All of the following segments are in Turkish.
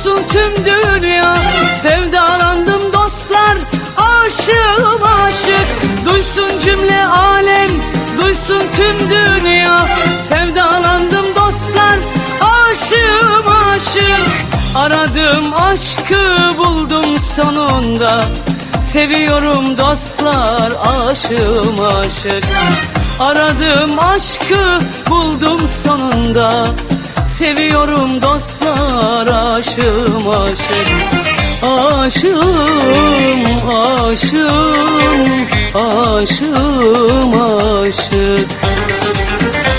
Duysun tüm dünya. Sevdalandım dostlar Aşığım aşık. Duysun cümle alem Duysun tüm dünya. Sevdalandım dostlar Aşığım aşık. Aradım aşkı buldum sonunda. Seviyorum dostlar aşığım aşık. Aradım aşkı buldum sonunda Seviyorum dostlar aşığım aşık Aşığım aşığım aşığım aşık.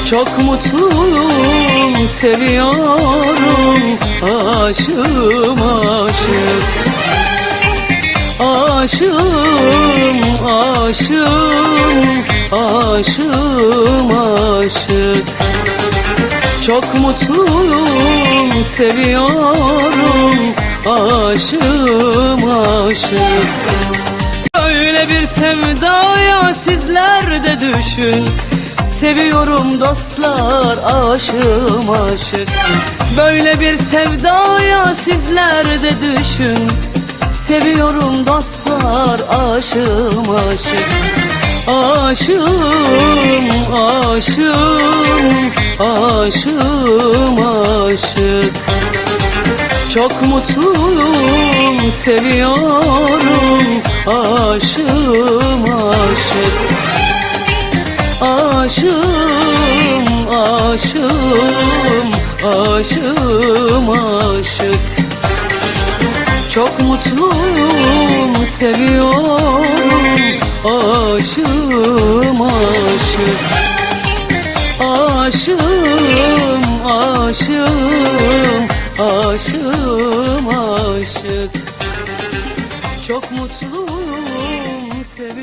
Çok mutluyum seviyorum. Aşığım aşık. Aşığım aşığım aşığım aşık çok mutluyum, seviyorum, aşığım aşık Öyle bir sevdaya sizler de düşün. Seviyorum dostlar, aşığım aşık Böyle bir sevdaya sizler de düşün. Seviyorum dostlar, aşığım aşık Aşığım, aşığım, aşığım aşık. Çok mutluyum, seviyorum. Aşığım aşık. Aşığım, aşığım, aşığım aşık. Çok mutluyum, seviyorum. Aşığım aşık. Aşığım Çok mutluyum seviyorum